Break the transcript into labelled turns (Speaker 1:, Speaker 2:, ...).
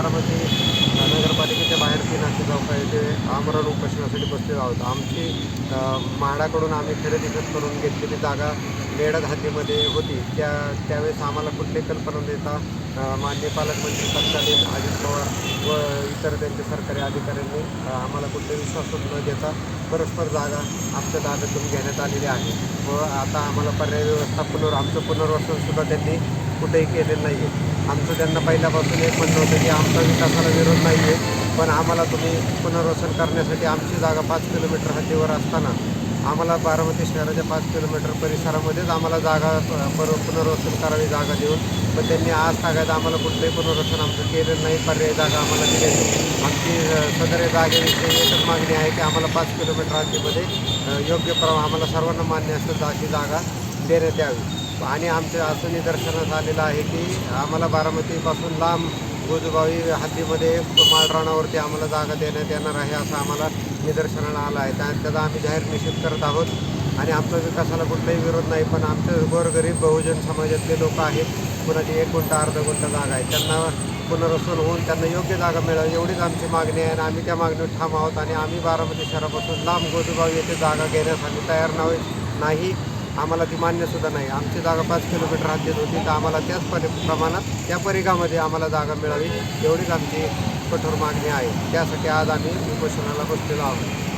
Speaker 1: बारामती नगरपालिकेच्या बाहेर तीनाशे चौका येथे आमरण उपोषणासाठी बसलेलो आहोत. आमची माडाकडून म्हाडाकडून आम्ही खरेदी खत करून घेतलेली जागा मेढत हातीमध्ये होती. त्या त्यावेळेस आम्हाला कुठली कल्पना देता अ, माननीय पालकमंत्री तत्कालीन अजित पवार व इतर त्यांच्या सरकारी अधिकाऱ्यांनी आम्हाला कुठले विश्वास न देता परस्पर जागा आमच्या ताब्यातून घेण्यात आलेली आहे. व आता आम्हाला पर्याय व्यवस्था पुनर् आमचं पुनर्वसनसुद्धा त्यांनी कुठेही केलेलं नाही आहे आमचं त्यांना पहिल्यापासून एक म्हणणं होतं की आमचा विकासाला विरोध नाही आहे पण आम्हाला तुम्ही पुनर्वसन करण्यासाठी आमची जागा पाच किलोमीटर हद्दीवर असताना आम्हाला बारामती शहराच्या पाच किलोमीटर परिसरामध्येच आम्हाला जागा पर पुनर्वसन करावी जागा देऊन पण त्यांनी आज तागायत आम्हाला कुठलंही पुनर्वसन आमचं केलेलं नाही पर्यायी जागा आम्हाला दिलेली आमची सदर जागेविषयी एकच मागणी आहे की आम्हाला पाच किलोमीटर हद्दीमध्ये योग्य प्रमाण आम्हाला सर्वांना मान्य असं अशी जागा देण्यात यावी. आणि आमच्या असं निदर्शनास आलेलं आहे की आम्हाला बारामतीपासून लांब गोजूबावी हद्दीमध्ये माळराणावरती आम्हाला जागा देण्यात येणार आहे असं आम्हाला निदर्शनाला आलं आहे. त्या त्याचा आम्ही जाहीर निषेध करत आहोत. आणि आमचा विकासाला कुठलाही विरोध नाही पण आमचे गोरगरीब बहुजन समाजातले लोक आहेत. कुणाची एक गुंठा अर्धा गुंठा जागा आहे. त्यांना पुनर्वसन होऊन त्यांना योग्य जागा मिळावी एवढीच आमची मागणी आहे. आणि आम्ही त्या मागणीवर ठाम आहोत. आणि आम्ही बारामती शहरापासून लांब गोजूबावी येथे जागा घेण्यासाठी तयार नाही आम्हाला ती मान्यसुद्धा नाही. आमची जागा पाच किलोमीटर हद्दीत होती तर आम्हाला त्याच परि प्रमाणात त्या परिघामध्ये आम्हाला जागा मिळावी एवढीच आमची कठोर मागणी आहे. त्यासाठी आज आम्ही उपोषणाला बसलेलो आहोत.